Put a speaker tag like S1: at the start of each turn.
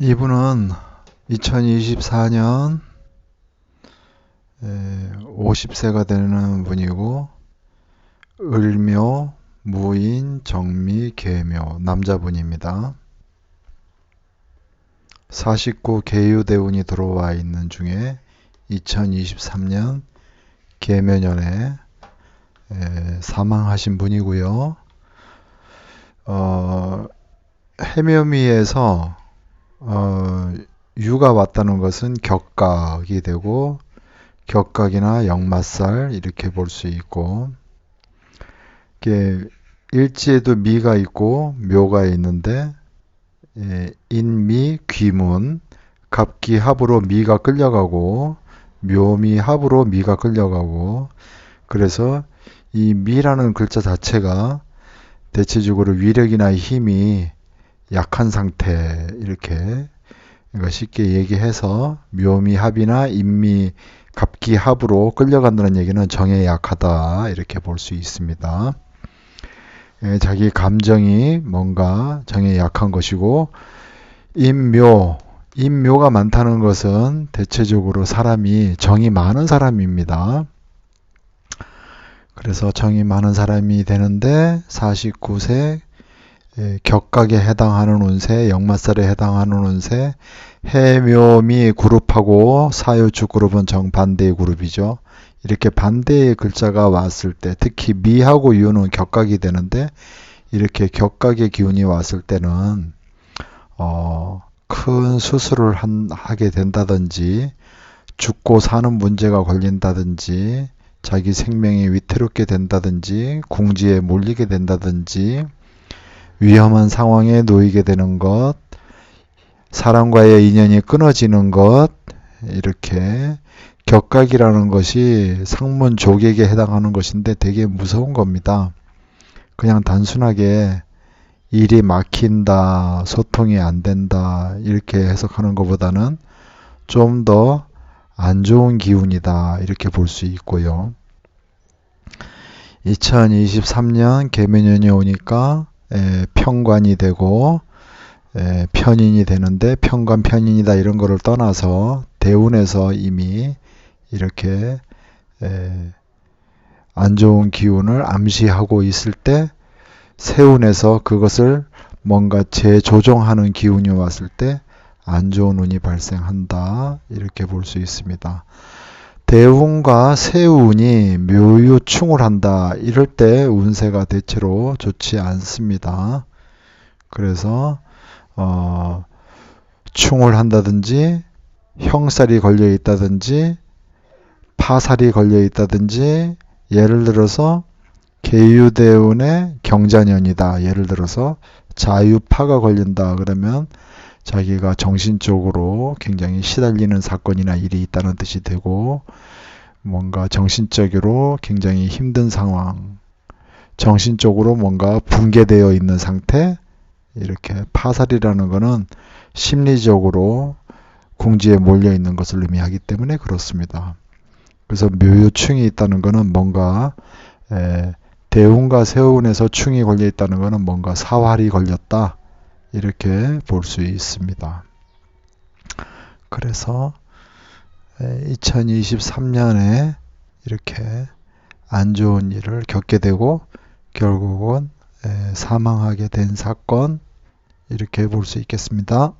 S1: 이분은 2024년 50세가 되는 분이고 을묘, 무인, 정미, 계묘 남자분입니다. 49 계유대운이 들어와 있는 중에 2023년 계묘년에 사망하신 분이고요. 어, 해묘미에서 어, 유가 왔다는 것은 격각이 되고 격각이나 역마살 이렇게 볼 수 있고 이게 일지에도 미가 있고 묘가 있는데 예, 인미 귀문 갑기 합으로 미가 끌려가고 묘미 합으로 미가 끌려가고 그래서 이 미라는 글자 자체가 대체적으로 위력이나 힘이 약한 상태 이렇게 그러니까 쉽게 얘기해서 묘미합이나 인미 갑기합으로 끌려간다는 얘기는 정에 약하다 이렇게 볼 수 있습니다. 예, 자기 감정이 뭔가 정에 약한 것이고 인묘 인묘가 많다는 것은 대체적으로 사람이 정이 많은 사람입니다. 그래서 정이 많은 사람이 되는데 49세 예, 격각에 해당하는 운세, 역마살에 해당하는 운세, 해묘미 그룹하고 사유축 그룹은 정반대의 그룹이죠. 이렇게 반대의 글자가 왔을 때 특히 미하고 유는 격각이 되는데 이렇게 격각의 기운이 왔을 때는 어, 큰 수술을 한, 하게 된다든지 죽고 사는 문제가 걸린다든지 자기 생명이 위태롭게 된다든지 궁지에 몰리게 된다든지 위험한 상황에 놓이게 되는 것, 사람과의 인연이 끊어지는 것, 이렇게 격각이라는 것이 상문 족에게 해당하는 것인데 되게 무서운 겁니다. 그냥 단순하게 일이 막힌다, 소통이 안 된다, 이렇게 해석하는 것보다는 좀 더 안 좋은 기운이다, 이렇게 볼 수 있고요. 2023년 개면연이 오니까 에, 평관이 되고 에, 편인이 되는데 평관 편인이다 이런 거를 떠나서 대운에서 이미 이렇게 에, 안 좋은 기운을 암시하고 있을 때 세운에서 그것을 뭔가 재조정하는 기운이 왔을 때 안 좋은 운이 발생한다 이렇게 볼 수 있습니다. 대운과 세운이 묘유충을 한다. 이럴 때 운세가 대체로 좋지 않습니다. 그래서 어, 충을 한다든지 형살이 걸려 있다든지 파살이 걸려 있다든지 예를 들어서 계유대운의 경자년이다. 예를 들어서 자유파가 걸린다. 그러면 자기가 정신적으로 굉장히 시달리는 사건이나 일이 있다는 뜻이 되고 뭔가 정신적으로 굉장히 힘든 상황, 정신적으로 뭔가 붕괴되어 있는 상태, 이렇게 파살이라는 것은 심리적으로 궁지에 몰려 있는 것을 의미하기 때문에 그렇습니다. 그래서 묘유충이 있다는 것은 뭔가 에, 대운과 세운에서 충이 걸려 있다는 것은 뭔가 사활이 걸렸다. 이렇게 볼 수 있습니다. 그래서 2023년에 이렇게 안 좋은 일을 겪게 되고 결국은 사망하게 된 사건 이렇게 볼 수 있겠습니다.